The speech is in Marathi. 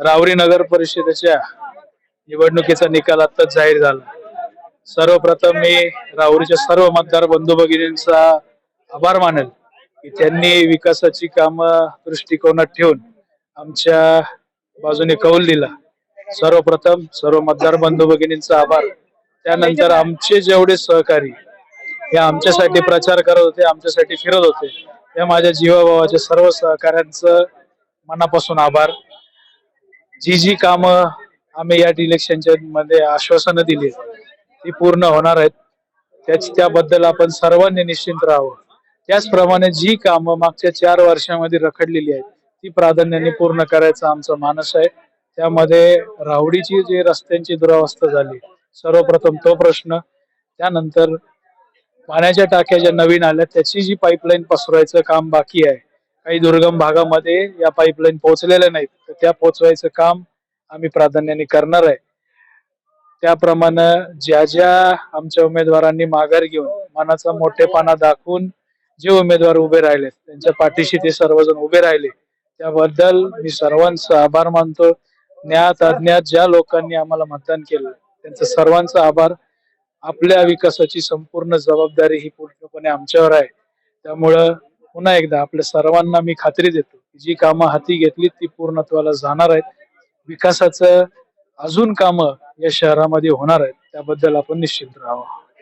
रावरी नगर परिषदेच्या निवडणुकीचा निकाल आताच जाहीर झाला. सर्वप्रथम मी राहुरीच्या सर्व मतदार बंधू भगिनींचा आभार मानेल की त्यांनी विकासाची कामं दृष्टिकोनात ठेवून आमच्या बाजूने कौल दिला. सर्वप्रथम सर्व मतदार बंधू भगिनींचा आभार. त्यानंतर आमचे जेवढे सहकारी हे आमच्यासाठी प्रचार करत होते आमच्यासाठी फिरत होते त्या माझ्या जीवाभावाच्या सर्व सहकाऱ्यांचं मनापासून आभार. जी जी कामं आम्ही या इलेक्शनच्या मध्ये आश्वासनं दिली ती पूर्ण होणार आहेत. त्याच त्याबद्दल आपण सर्वांनी निश्चिंत राहावं. त्याचप्रमाणे जी कामं मागच्या चार वर्षामध्ये रखडलेली आहेत ती प्राधान्याने पूर्ण करायचा आमचा मानस आहे. त्यामध्ये रावडीची जी रस्त्यांची दुरावस्था झाली सर्वप्रथम तो प्रश्न. त्यानंतर पाण्याच्या टाक्या ज्या नवीन आल्या त्याची जी पाईपलाईन पसरवायचं काम बाकी आहे काही दुर्गम भागामध्ये या पाईपलाईन पोहोचलेल्या नाहीत. तर त्या पोहोचवायचं काम आम्ही प्राधान्याने करणार आहे. त्याप्रमाणे ज्या ज्या आमच्या उमेदवारांनी माघार घेऊन मनाचा मोठेपणा दाखवून जे उमेदवार उभे राहिले त्यांच्या पाठीशी ते सर्वजण उभे राहिले त्याबद्दल मी सर्वांचा आभार मानतो. ज्ञात अज्ञात ज्या लोकांनी आम्हाला मतदान केलं त्यांचं सर्वांचा आभार. आपल्या विकासाची संपूर्ण जबाबदारी ही पूर्णपणे आमच्यावर आहे. त्यामुळं पुन्हा एकदा आपल्या सर्वांना मी खात्री देतो की जी कामं हाती घेतली ती पूर्णत्वाला जाणार आहेत. विकासाचं अजून कामं या शहरामध्ये होणार आहेत. त्याबद्दल आपण निश्चिंत राहावं.